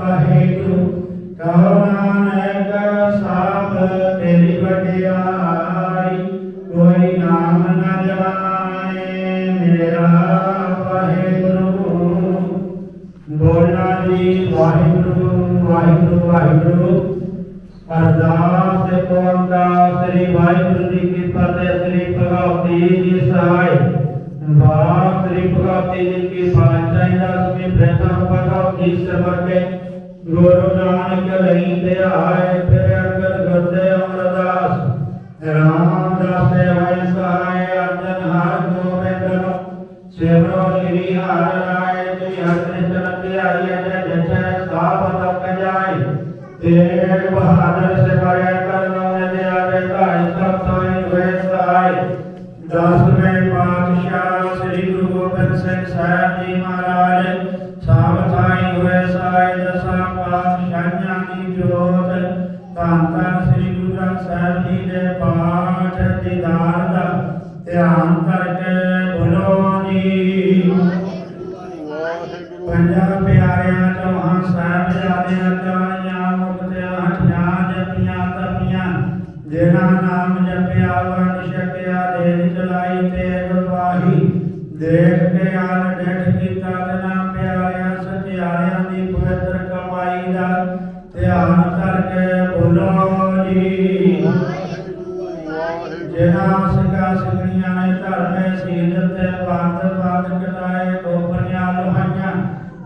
ਵਾਹਿਗੁਰੂ ਕਹੋ ਨਾਨਕ ਜੀ ਵਾਹਿਗੁਰੂ ਵਾਹਿਗੁਰੂ ਵਾਹਿਗੁਰੂ ਅਰਦਾਸ ਤੇ ਕੋਂਦਾ ਸ੍ਰੀ ਵਾਹਿਗੁਰੂ ਜੀ ਕੀ ਫਤਿਹ, ਸ੍ਰੀ ਭਗਵਤੀ ਜੀ ਸਹਾਇ ਵਾਹ, ਸ੍ਰੀ ਭਗਵਤੀ ਜੀ ਕੀ ਪਾਤਸ਼ਾਹੀ ਦਸਵੀਂ ਬ੍ਰਹਮ ਭਗਵਤੀ ਸਬਰ ਕੇ ਗੁਰੂ ਨਾਨਕ ਲਈ ਤੇ ਆਏ ਫਿਰ ਸਿੰਘ ਸਾਹਿਬ ਜੀ ਮਹਾਰਾਜ ਸਾਭ ਹੋਏ ਸਹਾਇ ਦਸਾਂ ਪਾਤਸ਼ਾਹਾਂ ਦੀ ਜੋਤ। ਧੰਨ ਧੰਨ ਸ੍ਰੀ ਗੁਰੂ ਗ੍ਰੰਥ ਸਾਹਿਬ ਜੀ ਦੇ ਪਾਠ ਦੀਦਾਰ ਦਾ ਧਿਆਨ ਕਰਕੇ ਬੋਲੋ ਜੀ। ਪੰਜਾਂ ਪਿਆਰਿਆਂ ਚੌਹਾਂ, ਸਾਹਿਬਜ਼ਾਦਿਆਂ ਚਾਲੀਆਂ, ਮੁਕਤਿਆਂ ਹਠਿਆਂ ਜਪੀਆਂ ਤਪੀਆਂ ਜਿਨ੍ਹਾਂ ਨਾਮ ਜਪਿਆ, ਵੰਡ ਛਕਿਆ ਦੇਨ ਚਲਾਈ ਤੇ ਗਵਾਹੀ ਦੇਖ ਤੇ ਬੰਦ ਬੰਦ ਕਟਾਏ ਗੋਪਰੀਆਂ ਲੋਹਾਈਆਂ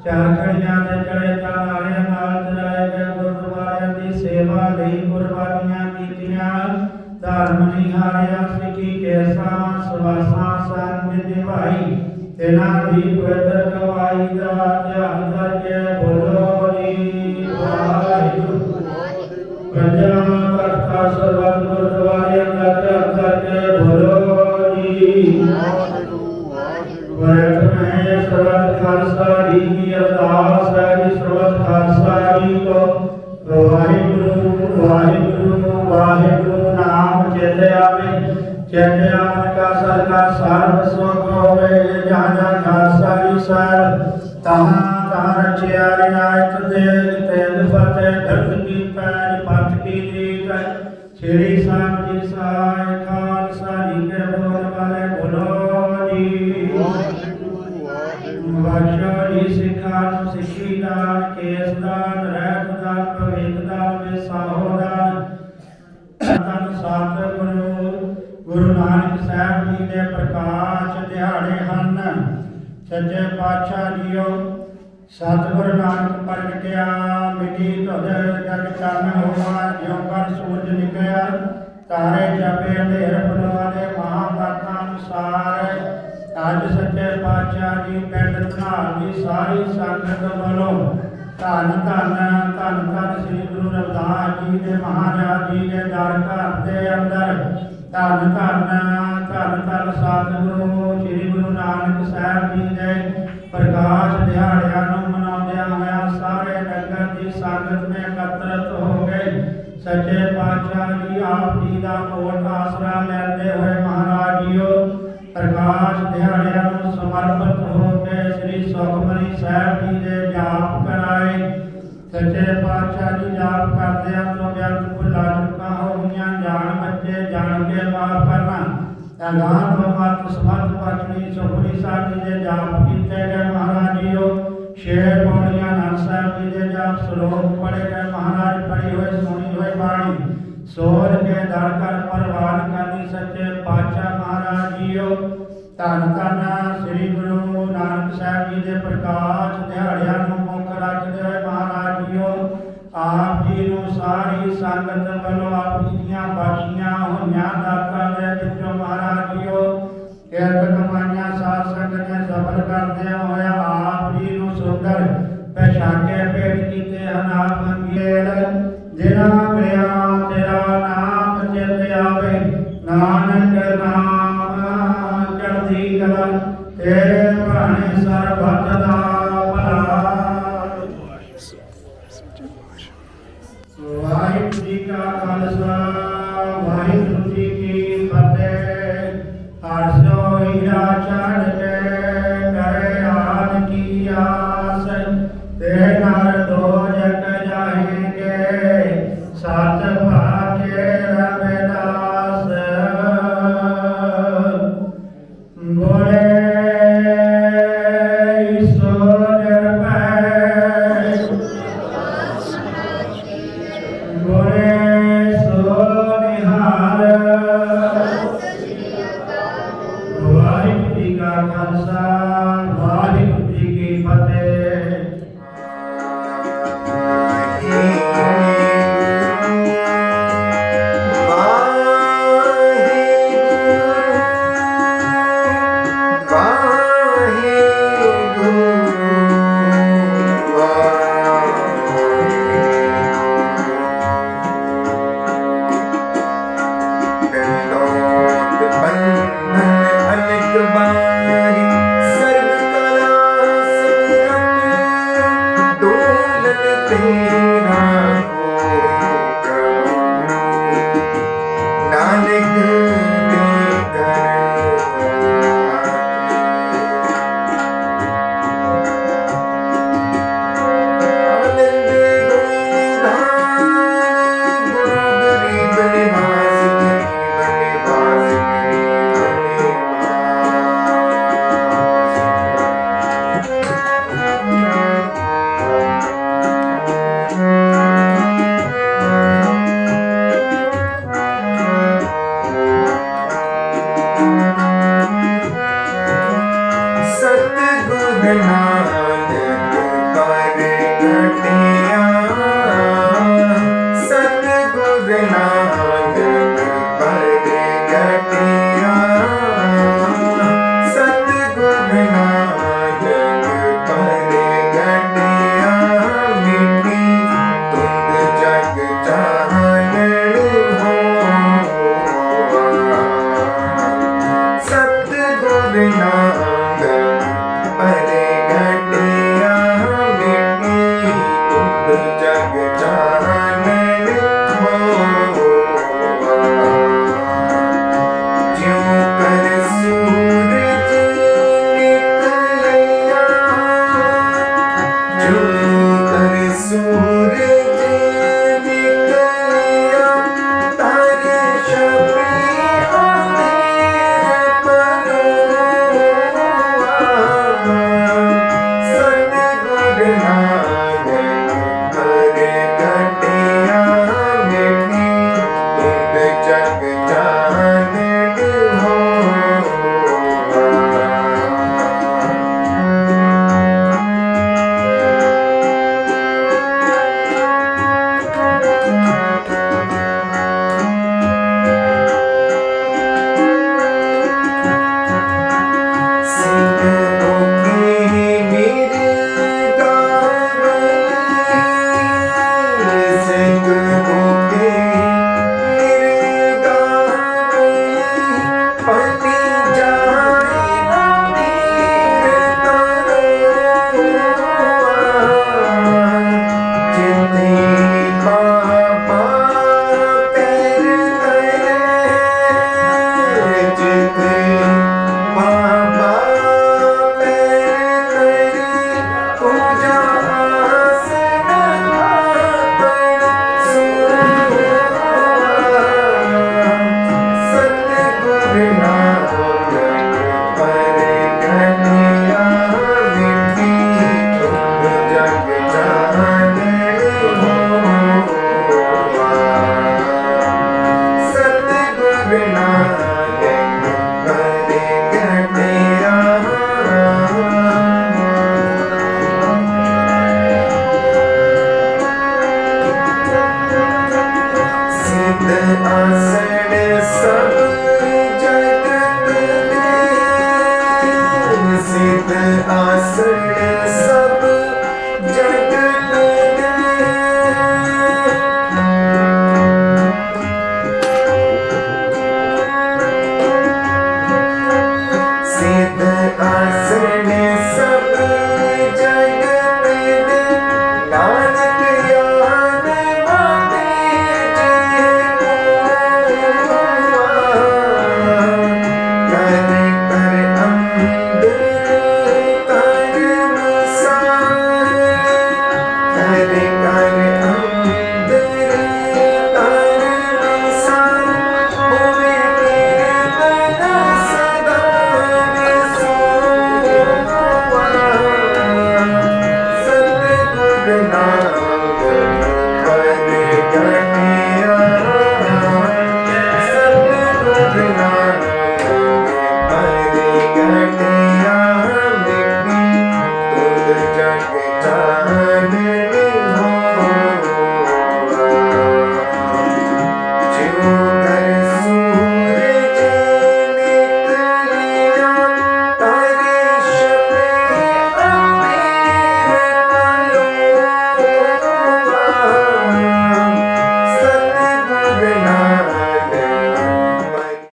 ਚਾਰਖੜੀਆਂ ਤੇ ਚੜੇ ਤਾਨਾਰਿਆਂ ਨਾਲ ਚਲਾਏ ਗਏ ਗੁਰਦੁਆਰਿਆਂ ਦੀ ਸੇਵਾ ਲਈ ਕੁਰਬਾਨੀਆਂ ਕੀਤੀਆਂ ਧਰਮ ਨਿਹਾਰਿਆ ਸਿੱਖੀ ਕੇਸਾ ਸਵਾਸਾਂ ਸੰਗ ਨਿਭਾਈ। ਤਿਨਾਂ ਦੀ ਨਾਮ ਚੇਤੇ ਆਵੇ ਚੇਤੇ ਆਵਨ ਕਾ ਸਰ ਕਾ ਸਰਬ ਸੁਖ ਹੋਵੇ ਜਹਾਂ ਜਹਾਂ ਖਾਲਸਾ ਜੀ ਸਰ, ਤਹਾਂ ਤਹਾਂ ਰਚਿਆ ਰਿਆਇਤ ਦੇ ਤੇਗ ਫਤਿਹ, ਧਰਤ ਕੀ ਪੈਰ ਪੱਤ ਕੀ ਜੀਤ ਸ੍ਰੀ ਸਾਹਿਬ ਜੀ ਸਹਾਇ, ਖਾਲਸਾ ਜੀ ਕੇ ਬੋਲ ਵਾਲੇ ਬੋਲੋ ਜੀ। ਵਾਹਿਗੁਰੂ ਜੀ ਸਿੱਖਾਂ ਨੂੰ ਸਿੱਖੀ ਦਾਨ, ਕੇਸ ਦਾਨ। ਰਹਿਤ ਗੁਰੂ ਨਾਨਕ ਸਾਹਿਬ ਜੀ ਦੇ ਪ੍ਰਕਾਸ਼ ਦਿਹਾੜੇ ਹਨ। ਸੱਚੇ ਪਾਤਸ਼ਾਹ ਜੀਓ, ਸਤਿਗੁਰ ਨਾਨਕ ਪ੍ਰਗਟਿਆ ਮਿੱਟੀ ਧੁੱਧ ਜਗ ਚੰਨ ਹੋਵਾ ਜਿਉ ਕਰ ਸੂਰਜ ਨਿਕਲਿਆ, ਤਾਰੇ ਜਪੇ ਅੰਧੇਰ ਬਨਵਾਲੇ ਮਹਾਂਪਾਤਾਂ ਅਨੁਸਾਰ। ਅੱਜ ਸੱਚੇ ਪਾਤਸ਼ਾਹ ਜੀ ਪਿੰਡ ਧਨਾਲ ਦੀ ਸਾਰੀ ਸੰਗਤ ਵੱਲੋਂ ਧੰਨ ਧੰਨ ਧੰਨ ਧੰਨ ਸ੍ਰੀ ਗੁਰੂ ਰਵਿਦਾਸ ਜੀ ਦੇ ਮਹਾਰਾਜ ਜੀ ਦੇ ਦਰ ਘਰ ਦੇ ਅੰਦਰ। ਧੰਨ ਧੰਨ ਧੰਨ ਧੰਨ ਸਤਿਗੁਰੂ ਸ੍ਰੀ ਗੁਰੂ ਨਾਨਕ ਸਾਹਿਬ ਜੀ ਦੇ ਪ੍ਰਕਾਸ਼ ਦਿਹਾੜਿਆਂ ਨੂੰ ਮਨਾਉਂਦਿਆਂ ਹੋਇਆ ਸਾਰੇ ਨਗਰ ਦੀ ਸੰਗਤ ਨੇ ਇਕੱਤਰਤ ਹੋ ਗਏ ਸੱਚੇ ਪਾਤਸ਼ਾਹ ਜੀ ਆਪ ਜੀ ਦਾ ਕੋਟ ਆਸਰਾ ਲੈਂਦੇ ਹੋਏ ਮਹਾਰਾਜ ਜੀਓ ਪ੍ਰਕਾਸ਼ ਦਿਹਾੜਿਆਂ ਨੂੰ ਸਮਰਪਿਤ ਹੋ ਕੇ ਸ੍ਰੀ ਸੁਖਮਨੀ ਸਾਹਿਬ ਜੀ ਦੇ ਜਾਪ ਕਰਾਏ। ਸੱਚੇ ਪਾਤਸ਼ਾਹ ਜੀ ਜਾਪ ਕਰਦਿਆਂ ਤੋਂ ਬਿਆੰਤ ਭੁੱਲਾ ਚੁੱਕਾ ਹੋ ਜਾਣ ਬੱਚੇ ਜਾਣ ਕੇ ਮਾਫ ਕਰਨਾ। ਅਗਾਹ ਤੋਂ ਮਤ ਸਮਤ ਬਖਸ਼ਣੀ ਸੁਖਮਨੀ ਸਾਹਿਬ ਜੀ ਦੇ ਜਾਪ ਕੀਤੇ ਗਏ ਮਹਾਰਾਜ ਜੀਓ। ਛੇ ਪੌੜੀਆਂ ਨਾਨਕ ਸਾਹਿਬ ਜੀ ਦੇ ਜਾਪ ਸ਼ਲੋਕ ਪੜ੍ਹੇ ਗਏ। ਮਹਾਰਾਜ ਪੜ੍ਹੀ ਹੋਏ, ਸੁਣੀ ਹੋਈ ਬਾਣੀ। ਸੋਰ ਕੇ ਦਰ ਕਰ ਪਰਵਾਨ ਕਰਨੀ। ਸੱਚੇ ਪਾਤਸ਼ਾਹ ਧੰਨ ਧੰਨ ਸ੍ਰੀ ਗੁਰੂ ਨਾਨਕ ਸਾਹਿਬ ਜੀ ਦੇ ਪ੍ਰਕਾਸ਼ ਦਿਹਾੜਿਆਂ ਨੂੰ ਮੁੱਖ ਰੱਖਦੇ ਹੋਏ ਮਹਾਰਾਜ ਜੀਓ ਆਪ ਜੀ ਨੂੰ ਸਾਰੀ ਸੰਗਤ ਵੱਲੋਂ ਆਪ ਜੀ ਦੀਆਂ ਬਖਸ਼ੀਆਂ, ਹੋਈਆਂ ਦਾਤਾਂ ਦੇ ਵਿੱਚੋਂ ਮਹਾਰਾਜ ਜੀਓ ਕਿਰਤ ਕਮਾਈਆਂ, ਸਾਧ ਸੰਗਤ ਨੇ ਸਫਲ ਕਰਦਿਆਂ ਹੋਇਆ ਆਪ ਜੀ ਨੂੰ ਸੁੰਦਰ ਪਛਾਕੇ ਭੇਟ ਕੀਤੇ ਹਨ। ਆਪ ਮੰਗੇਲ ਜਿਨਾ ਮਿਲਿਆ ਤੇਰਾ ਨਾਮ ਚਿਤ ਆਵੇ, ਨਾਨਕ ਨਾਮ ਠੀਕ ਤੇਰੇ ਭਾਣੇ ਸਰਬਤ ਦਾ ਭਲਾ। ਵਾਹਿਗੁਰੂ ਜੀ ਕਾ ਖਾਲਸਾ।